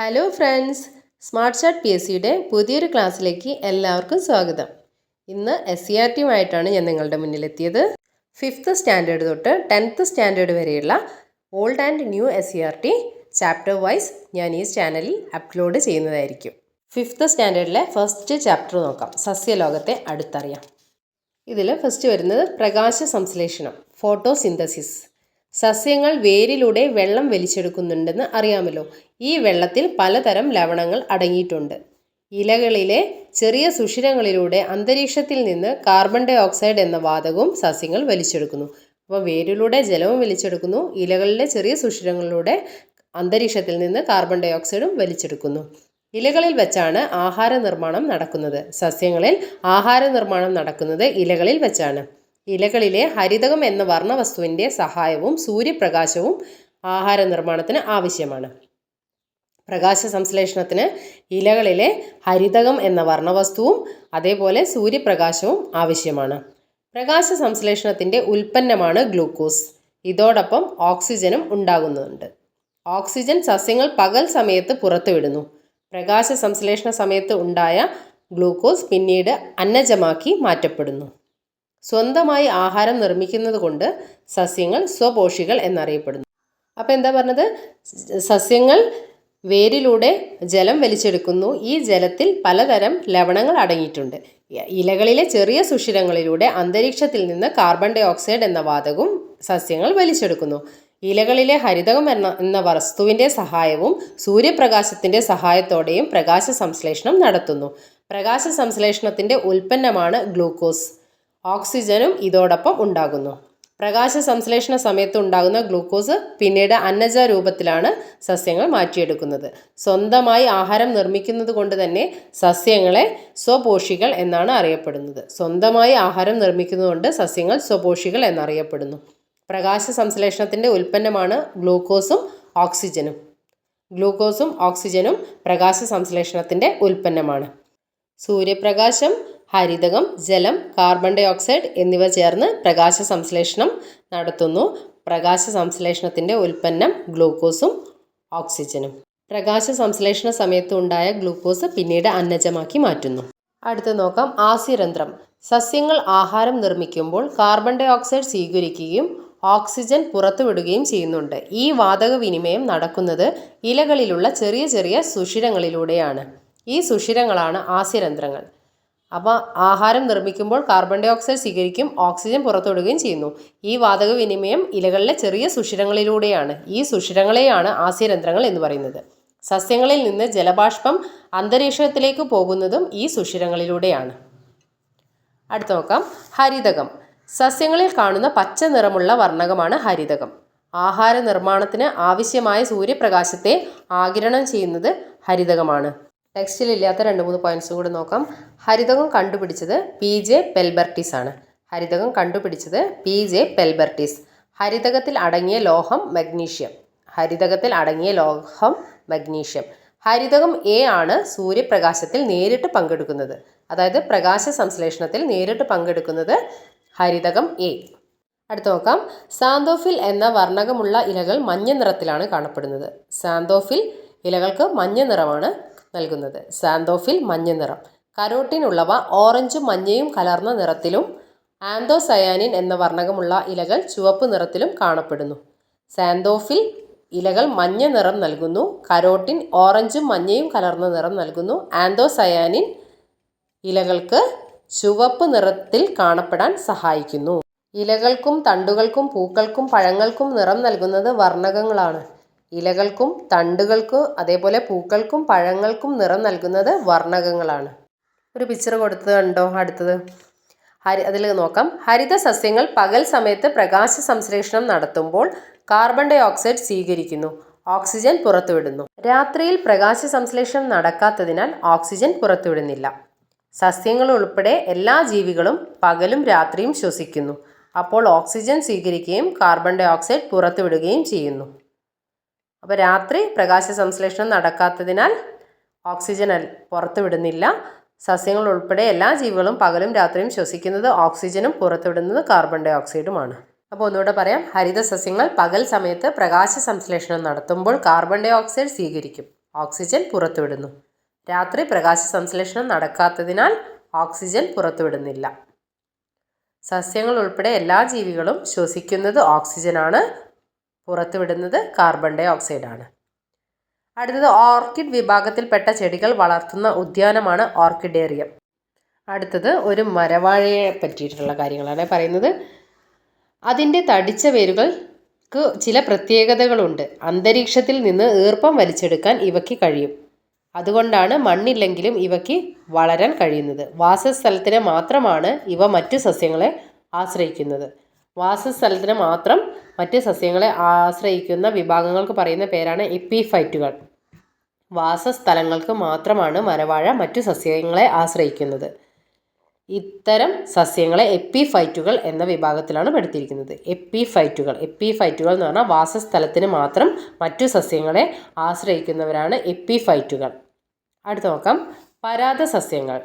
Hello friends smart chart P S സിയുടെ പുതിയൊരു ക്ലാസ്സിലേക്ക് എല്ലാവർക്കും സ്വാഗതം. ഇന്ന് എസ് സി ആർ ടിയുമായിട്ടാണ് ഞാൻ നിങ്ങളുടെ മുന്നിലെത്തിയത്. ഫിഫ്ത്ത് സ്റ്റാൻഡേർഡ് തൊട്ട് ടെൻത്ത് സ്റ്റാൻഡേർഡ് വരെയുള്ള old and new S C R T chapter wise ഞാൻ ഈ ചാനലിൽ അപ്ലോഡ് ചെയ്യുന്നതായിരിക്കും. ഫിഫ്ത്ത് സ്റ്റാൻഡേർഡിലെ ഫസ്റ്റ് ചാപ്റ്റർ നോക്കാം. സസ്യലോകത്തെ അടുത്തറിയാം. ഇതിൽ ഫസ്റ്റ് വരുന്നത് പ്രകാശ സംശ്ലേഷണം ഫോട്ടോസിന്തസിസ് സസ്യങ്ങൾ വേരിലൂടെ വെള്ളം വലിച്ചെടുക്കുന്നുണ്ടെന്ന് അറിയാമല്ലോ. ഈ വെള്ളത്തിൽ പലതരം ലവണങ്ങൾ അടങ്ങിയിട്ടുണ്ട്. ഇലകളിലെ ചെറിയ സുഷിരങ്ങളിലൂടെ അന്തരീക്ഷത്തിൽ നിന്ന് കാർബൺ ഡൈ ഓക്സൈഡ് എന്ന വാതകവും സസ്യങ്ങൾ വലിച്ചെടുക്കുന്നു. അപ്പോൾ വേരിലൂടെ ജലവും വലിച്ചെടുക്കുന്നു. ഇലകളിലെ ചെറിയ സുഷിരങ്ങളിലൂടെ അന്തരീക്ഷത്തിൽ നിന്ന് കാർബൺ ഡൈ ഓക്സൈഡും വലിച്ചെടുക്കുന്നു. ഇലകളിൽ വെച്ചാണ് ആഹാര നിർമ്മാണം നടക്കുന്നത്. സസ്യങ്ങളിൽ ആഹാര നിർമ്മാണം നടക്കുന്നത് ഇലകളിൽ വെച്ചാണ്. ഇലകളിലെ ഹരിതകം എന്ന വർണവസ്തുവിന്റെ സഹായവും സൂര്യപ്രകാശവും ആഹാര നിർമ്മാണത്തിന് ആവശ്യമാണ്. പ്രകാശ സംശ്ലേഷണത്തിന് ഇലകളിലെ ഹരിതകം എന്ന വർണവസ്തുവും അതേപോലെ സൂര്യപ്രകാശവും ആവശ്യമാണ്. പ്രകാശ സംശ്ലേഷണത്തിന്റെ ഉൽപ്പന്നമാണ് ഗ്ലൂക്കോസ്. ഇതോടൊപ്പം ഓക്സിജനും ഉണ്ടാകുന്നുണ്ട്. ഓക്സിജൻ സസ്യങ്ങൾ പകൽ സമയത്ത് പുറത്തുവിടുന്നു. പ്രകാശ സംശ്ലേഷണ സമയത്ത് ഉണ്ടായ ഗ്ലൂക്കോസ് പിന്നീട് അന്നജമാക്കി മാറ്റപ്പെടുന്നു. സ്വന്തമായി ആഹാരം നിർമ്മിക്കുന്നത് കൊണ്ട് സസ്യങ്ങൾ സ്വപോഷികൾ എന്നറിയപ്പെടുന്നു. അപ്പോൾ എന്താ പറഞ്ഞത്? സസ്യങ്ങൾ വേരിലൂടെ ജലം വലിച്ചെടുക്കുന്നു. ഈ ജലത്തിൽ പലതരം ലവണങ്ങൾ അടങ്ങിയിട്ടുണ്ട്. ഇലകളിലെ ചെറിയ സുഷിരങ്ങളിലൂടെ അന്തരീക്ഷത്തിൽ നിന്ന് കാർബൺ ഡൈ ഓക്സൈഡ് എന്ന വാതകവും സസ്യങ്ങൾ വലിച്ചെടുക്കുന്നു. ഇലകളിലെ ഹരിതകം എന്ന എന്ന വസ്തുവിന്റെ സഹായവും സൂര്യപ്രകാശത്തിന്റെ സഹായത്തോടെയും പ്രകാശ സംശ്ലേഷണം നടത്തുന്നു. പ്രകാശ സംശ്ലേഷണത്തിന്റെ ഉൽപ്പന്നമാണ് ഗ്ലൂക്കോസ്. ഓക്സിജനും ഇതോടൊപ്പം ഉണ്ടാകുന്നു. പ്രകാശ സംശ്ലേഷണ സമയത്ത് ഉണ്ടാകുന്ന ഗ്ലൂക്കോസ് പിന്നീട് അന്നജ രൂപത്തിലാണ് സസ്യങ്ങൾ മാറ്റിയെടുക്കുന്നത്. സ്വന്തമായി ആഹാരം നിർമ്മിക്കുന്നത് കൊണ്ട് തന്നെ സസ്യങ്ങളെ സ്വപോഷികൾ എന്നാണ് അറിയപ്പെടുന്നത്. സ്വന്തമായി ആഹാരം നിർമ്മിക്കുന്നതുകൊണ്ട് സസ്യങ്ങൾ സ്വപോഷികൾ എന്നറിയപ്പെടുന്നു. പ്രകാശ സംശ്ലേഷണത്തിന്റെ ഉൽപ്പന്നമാണ് ഗ്ലൂക്കോസും ഓക്സിജനും. ഗ്ലൂക്കോസും ഓക്സിജനും പ്രകാശ സംശ്ലേഷണത്തിന്റെ ഉൽപ്പന്നമാണ്. സൂര്യപ്രകാശം ഹരിതകം ജലം കാർബൺ ഡൈ ഓക്സൈഡ് എന്നിവ ചേർന്ന് പ്രകാശ സംശ്ലേഷണം നടത്തുന്നു. പ്രകാശ സംശ്ലേഷണത്തിന്റെ ഉൽപ്പന്നം ഗ്ലൂക്കോസും ഓക്സിജനും. പ്രകാശ സംശ്ലേഷണ സമയത്ത് ഉണ്ടായ ഗ്ലൂക്കോസ് പിന്നീട് അന്നജമാക്കി മാറ്റുന്നു. അടുത്ത് നോക്കാം. ആസിരന്ധ്രം. സസ്യങ്ങൾ ആഹാരം നിർമ്മിക്കുമ്പോൾ കാർബൺ ഡൈ ഓക്സൈഡ് സ്വീകരിക്കുകയും ഓക്സിജൻ പുറത്തുവിടുകയും ചെയ്യുന്നുണ്ട്. ഈ വാതക വിനിമയം നടക്കുന്നത് ഇലകളിലുള്ള ചെറിയ ചെറിയ സുഷിരങ്ങളിലൂടെയാണ്. ഈ സുഷിരങ്ങളാണ് ആസ്യരന്ധ്രങ്ങൾ അപ്പോൾ ആഹാരം നിർമ്മിക്കുമ്പോൾ കാർബൺ ഡൈ ഓക്സൈഡ് സ്വീകരിക്കും ഓക്സിജൻ പുറത്തുവിടുകയും ചെയ്യുന്നു. ഈ വാതക വിനിമയം ഇലകളിലെ ചെറിയ സുഷിരങ്ങളിലൂടെയാണ്. ഈ സുഷിരങ്ങളെയാണ് ആസ്യരന്ധ്രങ്ങൾ എന്ന് പറയുന്നത്. സസ്യങ്ങളിൽ നിന്ന് ജലബാഷ്പം അന്തരീക്ഷത്തിലേക്ക് പോകുന്നതും ഈ സുഷിരങ്ങളിലൂടെയാണ്. അടുത്ത നോക്കാം. ഹരിതകം. സസ്യങ്ങളിൽ കാണുന്ന പച്ച നിറമുള്ള വർണകമാണ് ഹരിതകം. ആഹാര നിർമ്മാണത്തിന് ആവശ്യമായ സൂര്യപ്രകാശത്തെ ആകിരണം ചെയ്യുന്നത് ഹരിതകമാണ്. ടെക്സ്റ്റിലില്ലാത്ത രണ്ട് മൂന്ന് പോയിന്റ്സും കൂടി നോക്കാം. ഹരിതകം കണ്ടുപിടിച്ചത് പി ജെ പെൽബർട്ടീസ് ആണ്. ഹരിതകം കണ്ടുപിടിച്ചത് പി ജെ പെൽബർട്ടീസ് ഹരിതകത്തിൽ അടങ്ങിയ ലോഹം മഗ്നീഷ്യം. ഹരിതകത്തിൽ അടങ്ങിയ ലോഹം മഗ്നീഷ്യം. ഹരിതകം എ ആണ് സൂര്യപ്രകാശത്തിൽ നേരിട്ട് പങ്കെടുക്കുന്നത്. അതായത് പ്രകാശ സംശ്ലേഷണത്തിൽ നേരിട്ട് പങ്കെടുക്കുന്നത് ഹരിതകം എ അടുത്ത് നോക്കാം. സാന്തോഫിൽ എന്ന വർണകമുള്ള ഇലകൾ മഞ്ഞ നിറത്തിലാണ് കാണപ്പെടുന്നത്. സാന്തോഫിൽ ഇലകൾക്ക് മഞ്ഞ നിറമാണ്. നൽകുന്നത്. സാന്തോഫിൽ മഞ്ഞ നിറം. കരോട്ടിൻ ഉള്ളവ ഓറഞ്ചും മഞ്ഞയും കലർന്ന നിറത്തിലും ആന്തോസയാനിൻ എന്ന വർണകമുള്ള ഇലകൾ ചുവപ്പ് നിറത്തിലും കാണപ്പെടുന്നു. സാന്തോഫിൽ ഇലകൾ മഞ്ഞ നിറം നൽകുന്നു. കരോട്ടിൻ ഓറഞ്ചും മഞ്ഞയും കലർന്ന നിറം നൽകുന്നു. ആന്തോസയാനിൻ ഇലകൾക്ക് ചുവപ്പ് നിറത്തിൽ കാണപ്പെടാൻ സഹായിക്കുന്നു. ഇലകൾക്കും തണ്ടുകൾക്കും പൂക്കൾക്കും പഴങ്ങൾക്കും നിറം നൽകുന്നത് വർണകങ്ങളാണ്. ഇലകൾക്കും തണ്ടുകൾക്കും അതേപോലെ പൂക്കൾക്കും പഴങ്ങൾക്കും നിറം നൽകുന്നത് വർണകങ്ങളാണ്. ഒരു പിക്ചർ കൊടുത്തത് കണ്ടോ? അടുത്തത്. ഹരി അതിൽ നോക്കാം. ഹരിത സസ്യങ്ങൾ പകൽ സമയത്ത് പ്രകാശ സംശ്ലേഷണം നടത്തുമ്പോൾ കാർബൺ ഡൈ ഓക്സൈഡ് സ്വീകരിക്കുന്നു. ഓക്സിജൻ പുറത്തുവിടുന്നു. രാത്രിയിൽ പ്രകാശ സംശ്ലേഷണം നടക്കാത്തതിനാൽ ഓക്സിജൻ പുറത്തുവിടുന്നില്ല. സസ്യങ്ങൾ ഉൾപ്പെടെ എല്ലാ ജീവികളും പകലും രാത്രിയും ശ്വസിക്കുന്നു. അപ്പോൾ ഓക്സിജൻ സ്വീകരിക്കുകയും കാർബൺ ഡൈ ഓക്സൈഡ് പുറത്തുവിടുകയും ചെയ്യുന്നു. അപ്പോൾ രാത്രി പ്രകാശ സംശ്ലേഷണം നടക്കാത്തതിനാൽ ഓക്സിജൻ പുറത്തുവിടുന്നില്ല. സസ്യങ്ങൾ ഉൾപ്പെടെ എല്ലാ ജീവികളും പകലും രാത്രിയും ശ്വസിക്കുന്നത് ഓക്സിജനും പുറത്തുവിടുന്നത് കാർബൺ ഡൈ ഓക്സൈഡുമാണ്. അപ്പോൾ ഒന്നുകൂടെ പറയാം. ഹരിത സസ്യങ്ങൾ പകൽ സമയത്ത് പ്രകാശ സംശ്ലേഷണം നടത്തുമ്പോൾ കാർബൺ ഡൈ ഓക്സൈഡ് സ്വീകരിക്കും. ഓക്സിജൻ പുറത്തുവിടുന്നു. രാത്രി പ്രകാശ സംശ്ലേഷണം നടക്കാത്തതിനാൽ ഓക്സിജൻ പുറത്തുവിടുന്നില്ല. സസ്യങ്ങൾ ഉൾപ്പെടെ എല്ലാ ജീവികളും ശ്വസിക്കുന്നത് ഓക്സിജനാണ്. പുറത്തുവിടുന്നത് കാർബൺ ഡൈ ഓക്സൈഡാണ് അടുത്തത് ഓർക്കിഡ് വിഭാഗത്തിൽപ്പെട്ട ചെടികൾ വളർത്തുന്ന ഉദ്യാനമാണ് ഓർക്കിഡേറിയം അടുത്തത് ഒരു മരവാഴയെ പറ്റിയിട്ടുള്ള കാര്യങ്ങളാണ് പറയുന്നത്. അതിന്റെ തടിച്ച വേരുകൾക്ക് ചില പ്രത്യേകതകളുണ്ട്. അന്തരീക്ഷത്തിൽ നിന്ന് ഈർപ്പം വലിച്ചെടുക്കാൻ ഇവയ്ക്ക് കഴിയും. അതുകൊണ്ടാണ് മണ്ണില്ലെങ്കിലും ഇവയ്ക്ക് വളരാൻ കഴിയുന്നത്. വാസസ്ഥലത്തിന് മാത്രമാണ് ഇവ മറ്റു സസ്യങ്ങളെ ആശ്രയിക്കുന്നത്. വാസസ്ഥലത്തിന് മാത്രം മറ്റ് സസ്യങ്ങളെ ആശ്രയിക്കുന്ന വിഭാഗങ്ങൾക്ക് പറയുന്ന പേരാണ് എപ്പിഫൈറ്റുകൾ. വാസസ്ഥലങ്ങൾക്ക് മാത്രമാണ് മരവാഴ മറ്റു സസ്യങ്ങളെ ആശ്രയിക്കുന്നത്. ഇത്തരം സസ്യങ്ങളെ എപ്പിഫൈറ്റുകൾ എന്ന വിഭാഗത്തിലാണ് പെടുത്തിയിരിക്കുന്നത്. എപ്പിഫൈറ്റുകൾ എപ്പിഫൈറ്റുകൾ എന്ന് പറഞ്ഞാൽ വാസസ്ഥലത്തിന് മാത്രം മറ്റു സസ്യങ്ങളെ ആശ്രയിക്കുന്നവരാണ് എപ്പിഫൈറ്റുകൾ. അടുത്ത നോക്കാം. പരാത സസ്യങ്ങൾ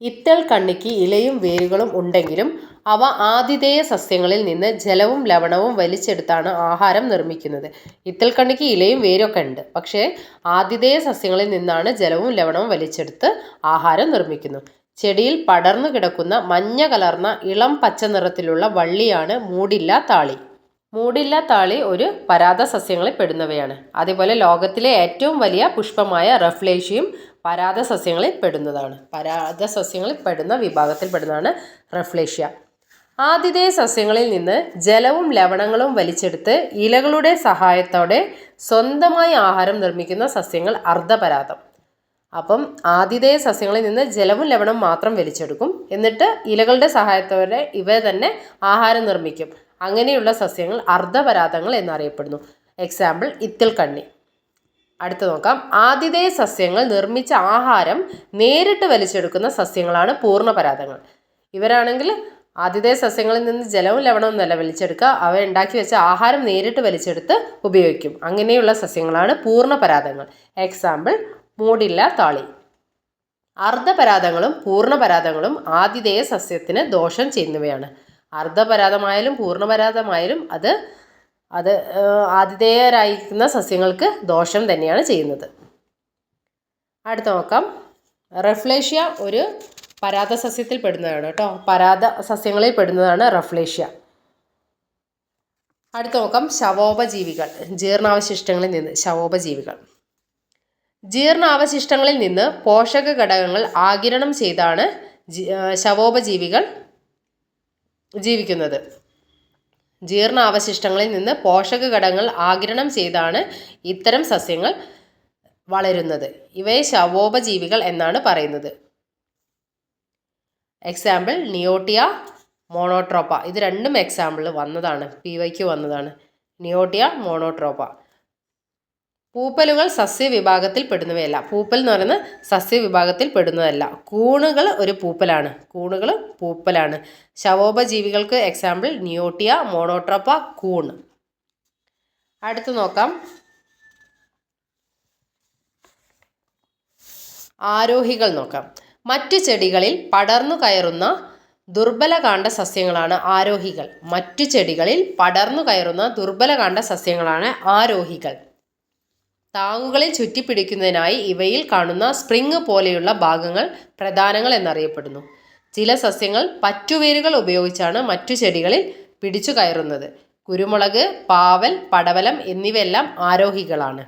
ഇത്തൾ കണ്ണിക്ക് ഇലയും വേരുകളും ഉണ്ടെങ്കിലും അവ ആതിഥേയ സസ്യങ്ങളിൽ നിന്ന് ജലവും ലവണവും വലിച്ചെടുത്താണ് ആഹാരം നിർമ്മിക്കുന്നത്. ഇത്തൾ കണ്ണിക്ക് ഇലയും വേരൊക്കെ ഉണ്ട്. പക്ഷേ ആതിഥേയ സസ്യങ്ങളിൽ നിന്നാണ് ജലവും ലവണവും വലിച്ചെടുത്ത് ആഹാരം നിർമ്മിക്കുന്നു. ചെടിയിൽ പടർന്നു കിടക്കുന്ന മഞ്ഞ കലർന്ന ഇളം പച്ച നിറത്തിലുള്ള വള്ളിയാണ് മൂടില്ല താളി. മൂടില്ല താളി ഒരു പരാത സസ്യങ്ങളിൽ പെടുന്നവയാണ്. അതേപോലെ ലോകത്തിലെ ഏറ്റവും വലിയ പുഷ്പമായ റഫ്ലേഷ്യയും പരാത സസ്യങ്ങളിൽ പെടുന്നതാണ് പരാത സസ്യങ്ങളിൽ പെടുന്ന വിഭാഗത്തിൽ പെടുന്നതാണ് റഫ്ലേഷ്യ. ആതിഥേയ സസ്യങ്ങളിൽ നിന്ന് ജലവും ലവണങ്ങളും വലിച്ചെടുത്ത് ഇലകളുടെ സഹായത്തോടെ സ്വന്തമായി ആഹാരം നിർമ്മിക്കുന്ന സസ്യങ്ങൾ അർദ്ധപരാതം. അപ്പം ആതിഥേയ സസ്യങ്ങളിൽ നിന്ന് ജലവും ലവണവും മാത്രം വലിച്ചെടുക്കും. എന്നിട്ട് ഇലകളുടെ സഹായത്തോടെ ഇവ തന്നെ ആഹാരം നിർമ്മിക്കും. അങ്ങനെയുള്ള സസ്യങ്ങൾ അർദ്ധപരാതങ്ങൾ എന്നറിയപ്പെടുന്നു. എക്സാമ്പിൾ ഇത്തിൽ കണ്ണി അടുത്ത് നോക്കാം. ആതിഥേയ സസ്യങ്ങൾ നിർമ്മിച്ച ആഹാരം നേരിട്ട് വലിച്ചെടുക്കുന്ന സസ്യങ്ങളാണ് പൂർണപരാതങ്ങൾ ഇവരാണെങ്കിൽ ആതിഥേയ സസ്യങ്ങളിൽ നിന്ന് ജലവും ലവണവും നല്ല വലിച്ചെടുക്കുക അവ ഉണ്ടാക്കി വെച്ച ആഹാരം നേരിട്ട് വലിച്ചെടുത്ത് ഉപയോഗിക്കും. അങ്ങനെയുള്ള സസ്യങ്ങളാണ് പൂർണപരാതങ്ങൾ എക്സാമ്പിൾ മൂടില്ല താളി. അർദ്ധപരാതങ്ങളും പൂർണപരാതങ്ങളും ആതിഥേയ സസ്യത്തിന് ദോഷം ചെയ്യുന്നവയാണ്. അർദ്ധപരാതമായാലും പൂർണപരാതമായാലും അത് അത് ആതിഥേയരായിരിക്കുന്ന സസ്യങ്ങൾക്ക് ദോഷം തന്നെയാണ് ചെയ്യുന്നത്. അടുത്ത നോക്കാം. റഫ്ലേഷ്യ ഒരു പരാത സസ്യത്തിൽ പെടുന്നതാണ് കേട്ടോ. പരാത സസ്യങ്ങളിൽ പെടുന്നതാണ് റഫ്ലേഷ്യ. അടുത്ത നോക്കാം. ശവോപജീവികൾ ജീർണാവശിഷ്ടങ്ങളിൽ നിന്ന് ശവോപജീവികൾ. ജീർണാവശിഷ്ടങ്ങളിൽ നിന്ന് പോഷക ഘടകങ്ങൾ ആകിരണം ചെയ്താണ് ശവോപജീവികൾ ജീവിക്കുന്നത്. ജീർണാവശിഷ്ടങ്ങളിൽ നിന്ന് പോഷക ഘടകങ്ങൾ ആഗിരണം ചെയ്താണ് ഇത്തരം സസ്യങ്ങൾ വളരുന്നത്. ഇവയെ ശവോപജീവികൾ എന്നാണ് പറയുന്നത്. എക്സാമ്പിൾ നിയോട്ടിയ മോണോട്രോപ്പ ഇത് രണ്ടും എക്സാമ്പിൾ വന്നതാണ്. പി വൈക്ക് വന്നതാണ്. നിയോട്ടിയ മോണോട്രോപ്പ പൂപ്പലുകൾ സസ്യവിഭാഗത്തിൽ പെടുന്നവയല്ല പൂപ്പൽ എന്ന് പറയുന്നത് സസ്യവിഭാഗത്തിൽ പെടുന്നതല്ല കൂണുകൾ ഒരു പൂപ്പലാണ്. കൂണുകൾ പൂപ്പലാണ്. ശവോപജീവികൾക്ക് എക്സാമ്പിൾ നിയോട്ടിയ മോണോട്രോപ്പ കൂൺ. അടുത്ത് നോക്കാം. ആരോഹികൾ നോക്കാം. മറ്റു ചെടികളിൽ പടർന്നു കയറുന്ന ദുർബലകാണ്ഡ സസ്യങ്ങളാണ് ആരോഹികൾ. മറ്റു ചെടികളിൽ പടർന്നു കയറുന്ന ദുർബലകാണ്ഡ സസ്യങ്ങളാണ് ആരോഹികൾ. താങ്ങുകളിൽ ചുറ്റിപ്പിടിക്കുന്നതിനായി ഇവയിൽ കാണുന്ന സ്പ്രിങ് പോലെയുള്ള ഭാഗങ്ങൾ പ്രധാനങ്ങൾ എന്നറിയപ്പെടുന്നു. ചില സസ്യങ്ങൾ പറ്റുവേരുകൾ ഉപയോഗിച്ചാണ് മറ്റു ചെടികളിൽ പിടിച്ചു കയറുന്നത്. കുരുമുളക് പാവൽ പടവലം എന്നിവയെല്ലാം ആരോഹികളാണ്.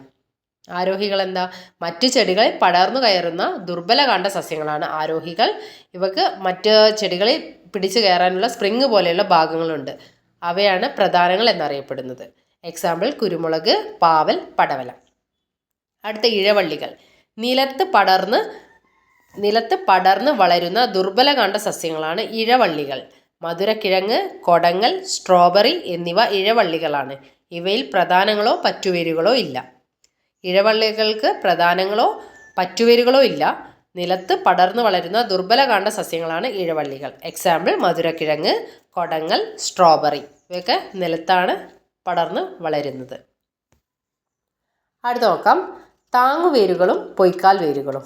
ആരോഹികൾ എന്താ? മറ്റു ചെടികളിൽ പടർന്നു കയറുന്ന ദുർബല കണ്ട സസ്യങ്ങളാണ് ആരോഹികൾ. ഇവക്ക് മറ്റ് ചെടികളിൽ പിടിച്ചു കയറാനുള്ള സ്പ്രിങ് പോലെയുള്ള ഭാഗങ്ങളുണ്ട്. അവയാണ് പ്രധാനങ്ങൾ എന്നറിയപ്പെടുന്നത്. എക്സാമ്പിൾ കുരുമുളക് പാവൽ പടവലം. അടുത്ത ഇഴവള്ളികൾ. നിലത്ത് പടർന്ന് നിലത്ത് പടർന്ന് വളരുന്ന ദുർബലകാണ്ട സസ്യങ്ങളാണ് ഇഴവള്ളികൾ. മധുരക്കിഴങ്ങ് കൊടങ്ങൽ സ്ട്രോബെറി എന്നിവ ഇഴവള്ളികളാണ്. ഇവയിൽ പ്രധാനങ്ങളോ പറ്റുവേരുകളോ ഇല്ല. ഇഴവള്ളികൾക്ക് പ്രധാനങ്ങളോ പറ്റുവേരുകളോ ഇല്ല. നിലത്ത് പടർന്നു വളരുന്ന ദുർബലകാണ്ട സസ്യങ്ങളാണ് ഇഴവള്ളികൾ. എക്സാമ്പിൾ മധുരക്കിഴങ്ങ് കൊടങ്ങൽ സ്ട്രോബെറി. ഇവയൊക്കെ നിലത്താണ് പടർന്ന് വളരുന്നത്. അടുത്ത നോക്കാം. താങ്ങുവേരുകളും പൊയ്ക്കാൽ വേരുകളും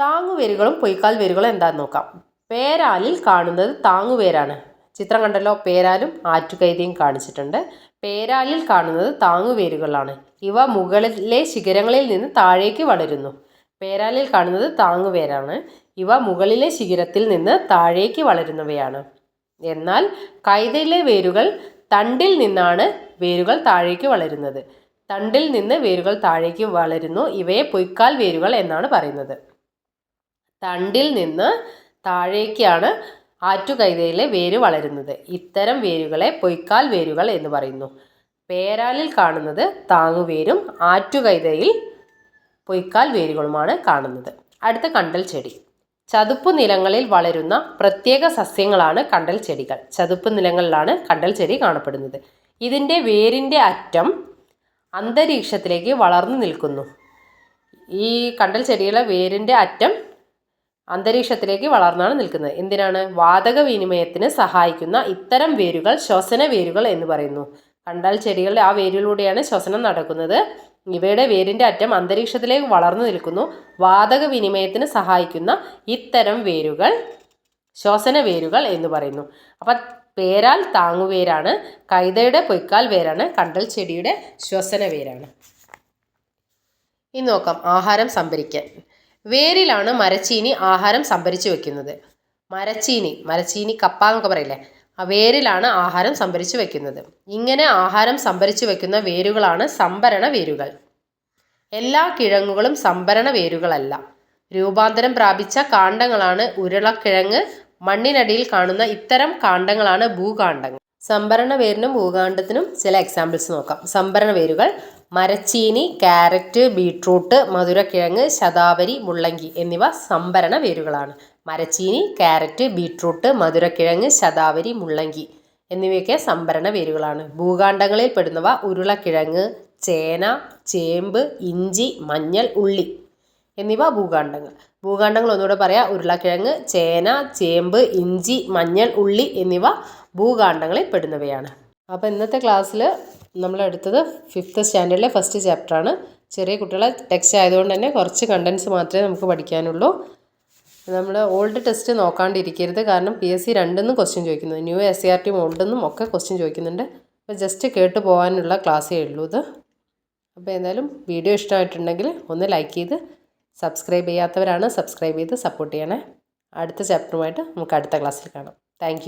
താങ്ങുവേരുകളും പൊയ്ക്കാൽ വേരുകളും എന്താണെന്ന് നോക്കാം. പേരാലിൽ കാണുന്നത് താങ്ങുവേരാണ്. ചിത്രം കണ്ടല്ലോ പേരാലും ആറ്റുകൈതിയും കാണിച്ചിട്ടുണ്ട്. പേരാലിൽ കാണുന്നത് താങ്ങുവേരുകളാണ്. ഇവ മുകളിലെ ശിഖരങ്ങളിൽ നിന്ന് താഴേക്ക് വളരുന്നു. പേരാലിൽ കാണുന്നത് താങ്ങുവേരാണ്. ഇവ മുകളിലെ ശിഖരത്തിൽ നിന്ന് താഴേക്ക് വളരുന്നവയാണ്. എന്നാൽ കൈതയിലെ വേരുകൾ തണ്ടിൽ നിന്നാണ് വേരുകൾ താഴേക്ക് വളരുന്നത്. തണ്ടിൽ നിന്ന് വേരുകൾ താഴേക്ക് വളരുന്നു. ഇവയെ പൊയ്ക്കാൽ വേരുകൾ എന്നാണ് പറയുന്നത്. തണ്ടിൽ നിന്ന് താഴേക്കാണ് ആറ്റുകൈതയിലെ വേര് വളരുന്നത്. ഇത്തരം വേരുകളെ പൊയ്ക്കാൽ വേരുകൾ എന്ന് പറയുന്നു. പേരാലിൽ കാണുന്നത് താങ്ങുവേരും ആറ്റുകൈതയിൽ പൊയ്ക്കാൽ വേരുകളുമാണ് കാണുന്നത്. അടുത്ത കണ്ടൽ ചെടി. ചതുപ്പ് നിലങ്ങളിൽ വളരുന്ന പ്രത്യേക സസ്യങ്ങളാണ് കണ്ടൽ ചെടികൾ. ചതുപ്പ് നിലങ്ങളിലാണ് കണ്ടൽ ചെടി കാണപ്പെടുന്നത്. ഇതിന്റെ വേരിന്റെ അറ്റം അന്തരീക്ഷത്തിലേക്ക് വളർന്നു നിൽക്കുന്നു. ഈ കണ്ടൽ ചെടികളെ വേരിന്റെ അറ്റം അന്തരീക്ഷത്തിലേക്ക് വളർന്നാണ് നിൽക്കുന്നത്. എന്തിനാണ്? വാതക വിനിമയത്തിന് സഹായിക്കുന്ന ഇത്തരം വേരുകൾ ശ്വസന വേരുകൾ എന്ന് പറയുന്നു. കണ്ടാൽ ചെടികളുടെ ആ വേരിലൂടെയാണ് ശ്വസനം നടക്കുന്നത്. ഇവയുടെ വേരിന്റെ അറ്റം അന്തരീക്ഷത്തിലേക്ക് വളർന്നു നിൽക്കുന്നു. വാതക വിനിമയത്തിന് സഹായിക്കുന്ന ഇത്തരം വേരുകൾ ശ്വസന വേരുകൾ എന്ന് പറയുന്നു. അപ്പം പേരാൽ താങ്ങുവേരാണ്. കൈതയുടെ പൊയ്ക്കാൽ വേരാണ്. കണ്ടൽ ചെടിയുടെ ശ്വസന വേരാണ്. ഇനി നോക്കാം. ആഹാരം സംഭരിക്കാൻ വേരിലാണ് മരച്ചീനി ആഹാരം സംഭരിച്ചു വെക്കുന്നത്. മരച്ചീനി മരച്ചീനി കപ്പ എന്നൊക്കെ പറയില്ലേ? ആ വേരിലാണ് ആഹാരം സംഭരിച്ചു വെക്കുന്നത്. ഇങ്ങനെ ആഹാരം സംഭരിച്ചു വെക്കുന്ന വേരുകളാണ് സംഭരണ വേരുകൾ. എല്ലാ കിഴങ്ങുകളും സംഭരണ വേരുകളല്ല. രൂപാന്തരം പ്രാപിച്ച കാണ്ഡങ്ങളാണ് ഉരുളക്കിഴങ്ങ് മണ്ണിനടിയിൽ കാണുന്ന ഇത്തരം കാണ്ഡങ്ങളാണ് ഭൂകാണ്ഡങ്ങൾ. സംഭരണ വേരിനും ഭൂകാണ്ഡത്തിനും ചില എക്സാമ്പിൾസ് നോക്കാം. സംഭരണ വേരുകൾ മരച്ചീനി ക്യാരറ്റ് ബീട്രൂട്ട് മധുരക്കിഴങ്ങ് ശതാവരി മുള്ളങ്കി എന്നിവ സംഭരണ വേരുകളാണ് മരച്ചീനി ക്യാരറ്റ് ബീട്രൂട്ട് മധുരക്കിഴങ്ങ് ശതാവരി മുള്ളങ്കി എന്നിവയൊക്കെ സംഭരണ വേരുകളാണ് ഭൂകാണ്ഡങ്ങളിൽ പെടുന്നവ ഉരുളക്കിഴങ്ങ് ചേന ചേമ്പ് ഇഞ്ചി മഞ്ഞൾ ഉള്ളി എന്നിവ ഭൂകാണ്ഡങ്ങൾ. ഭൂകാണ്ഡങ്ങൾ ഒന്നുകൂടെ പറയാം. ഉരുളക്കിഴങ്ങ് ചേന ചേമ്പ് ഇഞ്ചി മഞ്ഞൾ ഉള്ളി എന്നിവ ഭൂകാണ്ഡങ്ങളിൽ പെടുന്നവയാണ്. അപ്പോൾ ഇന്നത്തെ ക്ലാസ്സിൽ നമ്മൾ എടുത്തത് ഫിഫ്ത്ത് സ്റ്റാൻഡേർഡിലെ ഫസ്റ്റ് ചാപ്റ്ററാണ് ചെറിയ കുട്ടികളെ ടെക്സ്റ്റ് ആയതുകൊണ്ട് തന്നെ കുറച്ച് കണ്ടൻസ് മാത്രമേ നമുക്ക് പഠിക്കാനുള്ളൂ. നമ്മൾ ഓൾഡ് ടെസ്റ്റ് നോക്കാണ്ടിരിക്കരുത്. കാരണം പി എസ് സി രണ്ടെന്നും ക്വസ്റ്റ്യൻ ചോദിക്കുന്നു. ന്യൂ എസ് സി ആർ ടിയും ഓൾഡെന്നും ഒക്കെ ക്വസ്റ്റ്യൻ ചോദിക്കുന്നുണ്ട്. അപ്പോൾ ജസ്റ്റ് കേട്ട് പോകാനുള്ള ക്ലാസ്സേ ഉള്ളൂ ഇത്. അപ്പോൾ എന്തായാലും വീഡിയോ ഇഷ്ടമായിട്ടുണ്ടെങ്കിൽ ഒന്ന് ലൈക്ക് ചെയ്ത് സബ്സ്ക്രൈബ് ചെയ്യാത്തവരാണ് സബ്സ്ക്രൈബ് ചെയ്ത് സപ്പോർട്ട് ചെയ്യണേ. അടുത്ത ചാപ്റ്ററുമായിട്ട് നമുക്ക് അടുത്ത ക്ലാസ്സിൽ കാണാം. താങ്ക്